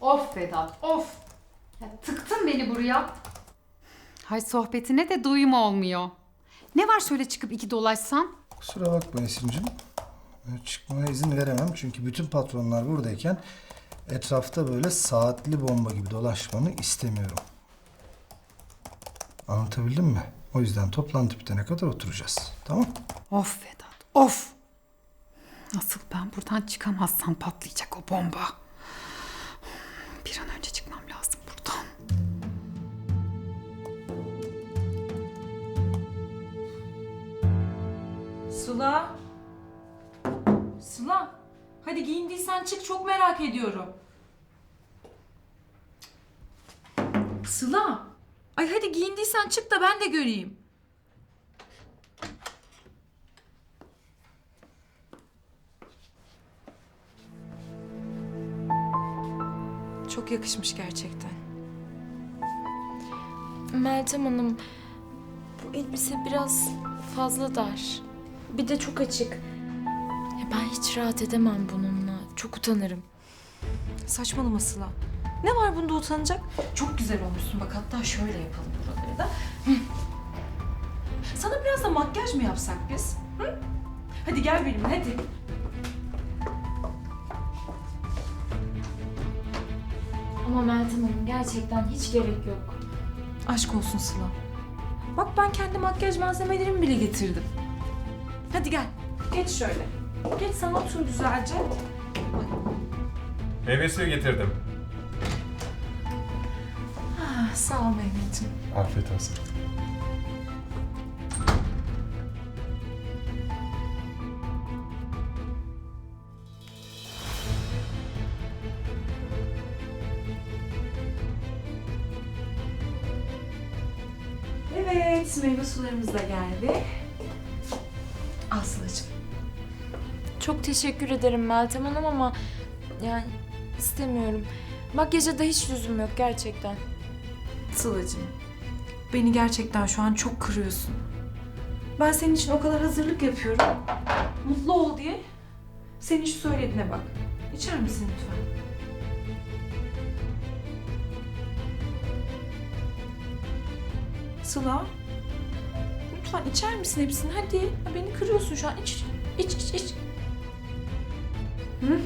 Of Vedat of. Ya, tıktın beni buraya. Hay sohbetine de duyum olmuyor. Ne var şöyle çıkıp iki dolaşsan? Kusura bakma Esin'cim. Ee, Çıkmana izin veremem çünkü bütün patronlar buradayken etrafta böyle saatli bomba gibi dolaşmanı istemiyorum. Anlatabildim mi? O yüzden toplantı bitene kadar oturacağız. Tamam? Of Vedat of. Nasıl ben buradan çıkamazsam patlayacak o bomba. Sıla. Sıla. Hadi giyindiysen çık çok merak ediyorum. Sıla. Ay hadi giyindiysen çık da ben de göreyim. Çok yakışmış gerçekten. Meltem Hanım, bu elbise biraz fazla dar. Bir de çok açık. Ya ben hiç rahat edemem bununla. Çok utanırım. Saçmalama Sıla. Ne var bunda utanacak? Çok güzel olmuşsun bak hatta şöyle yapalım buraları da. Hı. Sana biraz da makyaj mı yapsak biz? Hı? Hadi gel benimle hadi. Ama Meltem Hanım gerçekten hiç gerek yok. Aşk olsun Sıla. Bak ben kendi makyaj malzemelerimi bile getirdim. Hadi gel. Geç şöyle. Geç sana otur güzelce. Meyve suyu getirdim. Ah, sağ ol Mehmetciğim. Afiyet olsun. Evet, meyve sularımız da geldi. Al Sıla'cığım. Çok teşekkür ederim Meltem Hanım ama yani istemiyorum. Makyaja da hiç lüzum yok gerçekten. Sıla'cığım, beni gerçekten şu an çok kırıyorsun. Ben senin için o kadar hazırlık yapıyorum. Mutlu ol diye. Senin şu söylediğine bak. İçer misin lütfen? Sıla. Lütfen içer misin hepsini? Hadi. Beni kırıyorsun şu an. İç, iç, iç, iç. Hı?